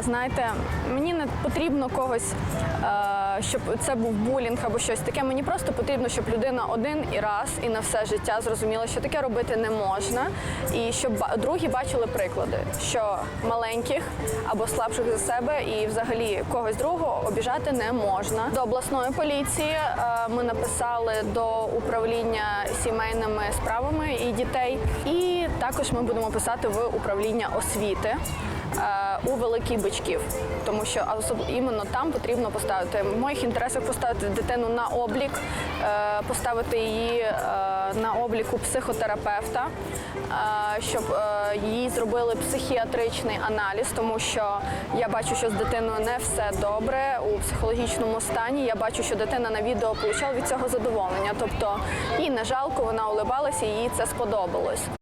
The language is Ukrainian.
знаєте, мені не потрібно когось, е, щоб це був булінг або щось таке. Мені просто потрібно, щоб людина один і раз і на все життя зрозуміла, що таке робити не можна, і щоб другі бачили приклади, що маленьких або слабших за себе і взагалі когось другого обіжати не можна. До обласної поліції е, ми написали до управління сімейними справами і дітей, і також ми будемо писати в управління освіти. Е, У Великий Бичків, тому що іменно там потрібно поставити в моїх інтересах поставити дитину на облік, е, поставити її е, на обліку психотерапевта, щоб їй зробили психіатричний аналіз, тому що я бачу, що з дитиною не все добре у психологічному стані. Я бачу, що дитина на відео отримала від цього задоволення. Тобто їй не жалко, вона улибалася, їй це сподобалось.